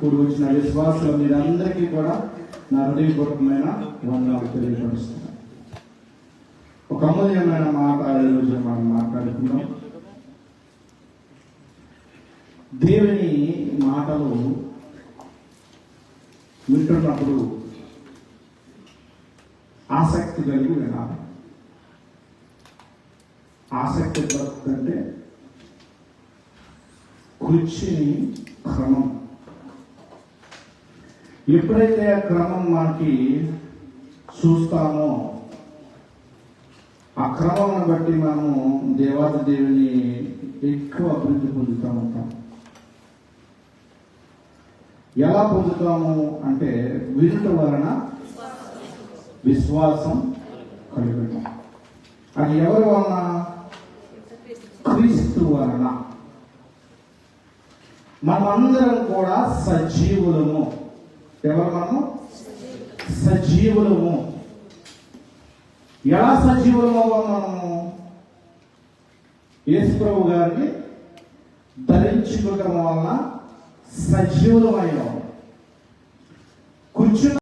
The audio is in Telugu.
కూడి వచ్చిన విశ్వాసులు మీరందరికీ కూడా నా హృదయపూర్వకమైన వందనాలు తెలియపరుస్తున్నాను. ఒక అమూల్యమైన మాట ఈరోజు మనం మాట్లాడుకుందాం. దేవుని మాటలు వింటున్నప్పుడు ఆసక్తి కలిగి వినాలి. ఆసక్తి అంటే కూర్చుని క్రమం ఎప్పుడైతే ఆ క్రమం మనకి చూస్తామో ఆ క్రమం బట్టి మనము దేవాది దేవుని ఎక్కువ అభివృద్ధి పొందుతూ ఉంటాం ఎలా పొందుతాము అంటే వినుట వలన విశ్వాసం కలిగటం అది ఎవరి వలన? క్రీస్తు వలన. మనమందరం కూడా సజీవులము. ఎవరు మనము సజీవులము. ఎలా సజీవులము మనము? యేసుప్రభు గారిని ధరించుకోవటం వలన సజీవులమైన కూర్చున్న